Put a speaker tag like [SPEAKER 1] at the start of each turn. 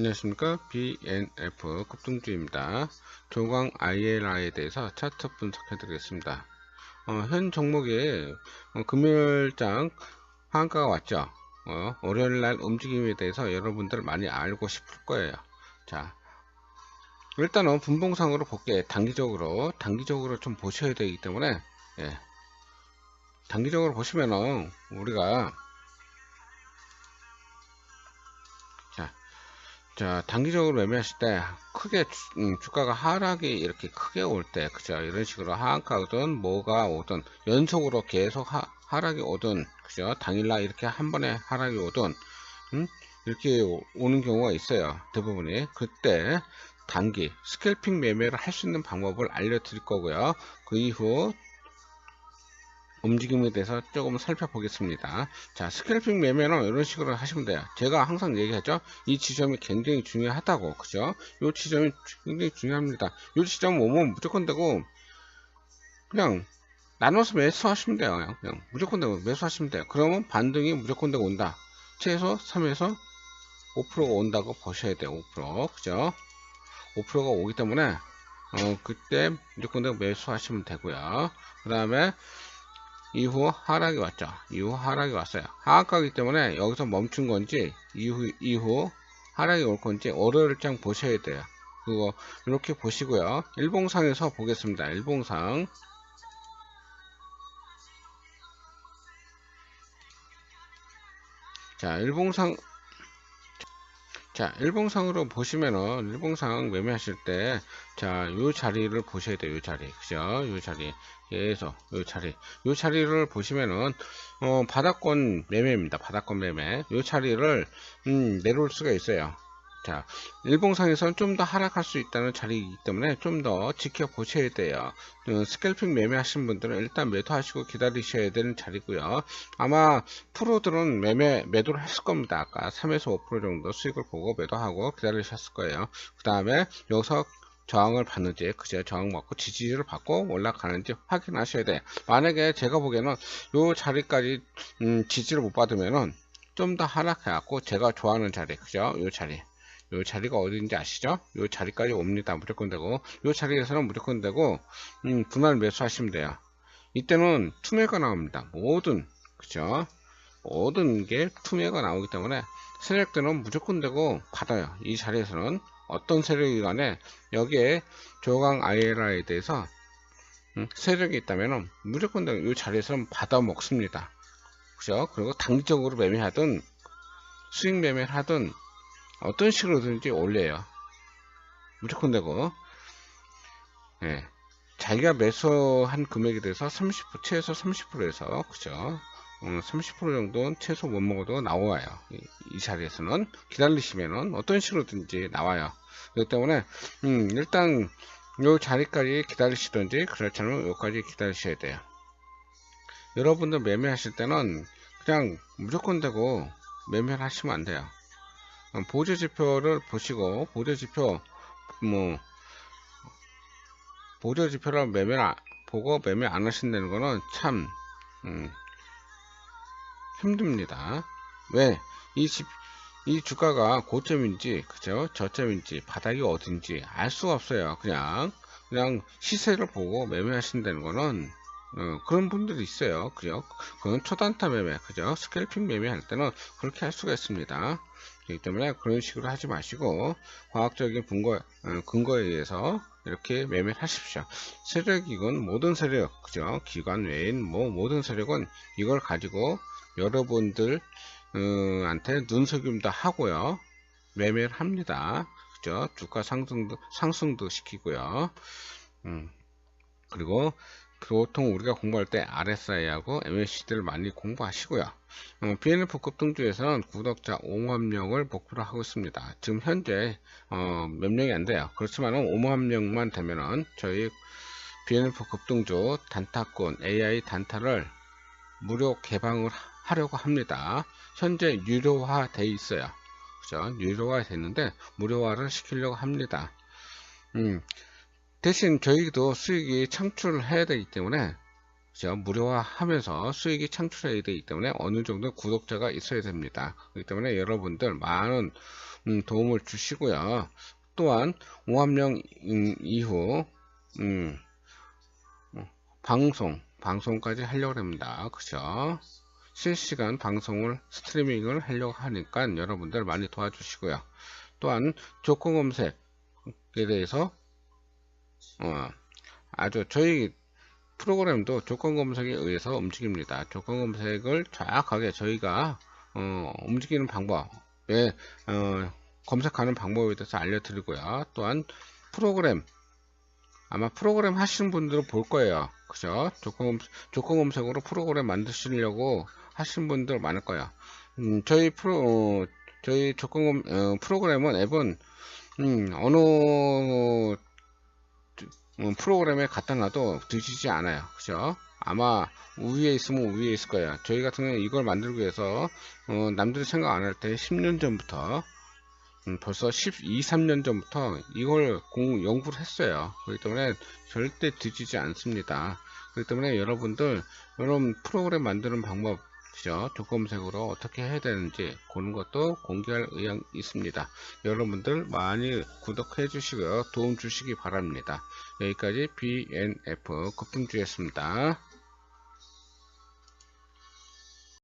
[SPEAKER 1] 안녕하십니까 BNF 급등주입니다. 조광 ILI에 대해서 차트 분석해 드리겠습니다. 어, 현 종목에 어, 금요일장 한가가 왔죠. 어, 월요일날 움직임에 대해서 여러분들 많이 알고 싶을 거예요. 자, 일단은 분봉상으로 볼게 단기적으로 단기적으로 좀 보셔야 되기 때문에 예, 단기적으로 보시면은 우리가 자 단기적으로 매매하실 때 크게 주, 음, 가가 하락이 이렇게 크게 올 때 그죠? 이런 식으로 하한가 오든 뭐가 오든 연속으로 계속 하, 하락이 오든 그죠? 당일날 이렇게 한 번에 하락이 오든 음? 이렇게 오는 경우가 있어요 대부분이. 그때 단기 스캘핑 매매를 할 수 있는 방법을 알려드릴 거고요. 그 이후 움직임에 대해서 조금 살펴보겠습니다. 자, 스캘핑 매매는 이런 식으로 하시면 돼요. 제가 항상 얘기하죠. 이 지점이 굉장히 중요하다고. 그죠? 이 지점이 굉장히 중요합니다. 이 지점 오면 무조건 되고, 그냥 나눠서 매수하시면 돼요. 그냥, 그냥 무조건 되고 매수하시면 돼요. 그러면 반등이 무조건 되고 온다. 최소 3에서 5%가 온다고 보셔야 돼요. 5%. 그죠? 5%가 오기 때문에, 어, 그때 무조건 되고 매수하시면 되고요. 그 다음에, 이후 하락이 왔죠. 이후 하락이 왔어요. 하락하기 때문에 여기서 멈춘 건지 이후 이후 하락이 올 건지 월요일 장 보셔야 돼요. 그거 이렇게 보시고요. 일봉상에서 보겠습니다. 일봉상 자 일봉상 자 일봉상으로 보시면은 일봉상 매매하실 때 자 요 자리를 보셔야 돼요 요 자리. 그죠? 요 자리. 계속 요 자리. 요 자리를 보시면은 어 바닥권 매매입니다. 바닥권 매매. 요 자리를 음 내려올 수가 있어요 자, 일봉상에서는 좀 더 하락할 수 있다는 자리이기 때문에 좀 더 지켜보셔야 돼요. 어, 스캘핑 매매하시는 분들은 일단 매도하시고 기다리셔야 되는 자리고요. 아마 프로들은 매매, 매도를 했을 겁니다. 아까 3에서 5% 정도 수익을 보고 매도하고 기다리셨을 거예요. 그 다음에 여기서 저항을 받는지 그제 저항 받고 지지를 받고 올라가는지 확인하셔야 돼요. 만약에 제가 보기에는 요 자리까지 음, 지지를 못 받으면은 좀 더 하락해 갖고 제가 좋아하는 자리 그죠? 요 자리 요 자리가 어딘지 아시죠? 요 자리까지 옵니다. 무조건 되고 요 자리에서는 무조건 되고 음, 분할 매수하시면 돼요. 이때는 투매가 나옵니다. 모든 그죠? 모든 게 투매가 나오기 때문에 세력들은 무조건 되고 받아요. 이 자리에서는 어떤 세력이 간에 여기에 조강 ILR에 대해서 음, 세력이 있다면 무조건 이 자리에서는 받아 먹습니다. 그죠? 그리고 단기적으로 매매하든 수익 매매를 하든 어떤 식으로든지 올려요. 무조건 되고 예. 자기가 매수한 금액에 대해서 30% 최소 30%에서 그죠? 30% 정도는 최소 못 먹어도 나와요. 이, 이 자리에서는 기다리시면은 어떤 식으로든지 나와요. 그렇기 때문에 음, 일단 요 자리까지 기다리시든지 그렇지 않으면 여기까지 기다리셔야 돼요. 여러분들 매매하실 때는 그냥 무조건 되고 매매를 하시면 안 돼요. 보조 지표를 보시고 보조 지표 뭐 보조 지표를 매매 보고 매매 안 하신다는 거는 참 음, 힘듭니다. 왜? 이, 집, 이 주가가 고점인지, 그죠? 저점인지, 바닥이 어딘지 알 수가 없어요. 그냥, 그냥 시세를 보고 매매하신다는 거는, 어, 그런 분들이 있어요. 그죠? 그건 초단타 매매, 그죠? 스캘핑 매매할 때는 그렇게 할 수가 있습니다. 그렇기 때문에 그런 식으로 하지 마시고 과학적인 근거, 어, 근거에 의해서 이렇게 매매를 하십시오. 세력이건 모든 세력, 그죠? 기관 외인 뭐 모든 세력은 이걸 가지고 여러분들 어, 한테 눈속임도 하고요. 매매를 합니다. 그죠? 주가 상승도 상승도 시키고요. 음, 그리고 보통 우리가 공부할 때 RSI하고 MACD를 많이 공부하시고요. 어, BNF 급 등주에서는 구독자 5만 명을 목표로 하고 있습니다. 지금 현재 어, 몇 명이 안 돼요. 그렇지만 5만 명만 되면은 저희 BNF 급등주 단타권 AI 단타를 무료 개방을 하려고 합니다. 현재 유료화 돼 있어요. 그죠? 유료화 됐는데 무료화를 시키려고 합니다. 음, 대신 저희도 수익이 창출을 해야 되기 때문에? 무료화하면서 수익이 창출해야 되기 때문에 어느 정도 구독자가 있어야 됩니다. 그렇기 때문에 여러분들 많은 음, 도움을 주시고요. 또한 5함령 이후 음, 어, 방송 방송까지 하려고 합니다. 그죠? 실시간 방송을 스트리밍을 하려고 하니까 여러분들 많이 도와주시고요. 또한 조건 검색에 대해서 어, 아주 저희 프로그램도 조건 검색에 의해서 움직입니다. 조건 검색을 정확하게 저희가 어, 움직이는 방법에 어, 검색하는 방법에 대해서 알려드리고요. 또한 프로그램 아마 프로그램 하시는 분들은 볼 거예요. 그죠? 조건, 조건 검색으로 프로그램 만드시려고 하시는 분들 많을 거예요. 음, 저희 프로, 어, 저희 조건 검, 어, 프로그램은 앱은, 음, 어느, 어, 프로그램에 갖다 놔도 뒤지지 않아요. 그죠? 아마 위에 있으면 위에 있을 거예요. 저희 같은 경우는 이걸 만들기 위해서, 어, 남들이 생각 안 할 때 10년 전부터 음, 벌써 12, 3년 전부터 이걸 공, 연구를 했어요. 그렇기 때문에 절대 뒤지지 않습니다. 그렇기 때문에 여러분들, 여러분 프로그램 만드는 방법, 그죠? 조건색으로 어떻게 해야 되는지 그런 것도 공개할 의향 있습니다. 여러분들 많이 구독해 주시고요. 도움 주시기 바랍니다. 여기까지 BNF 급등주였습니다.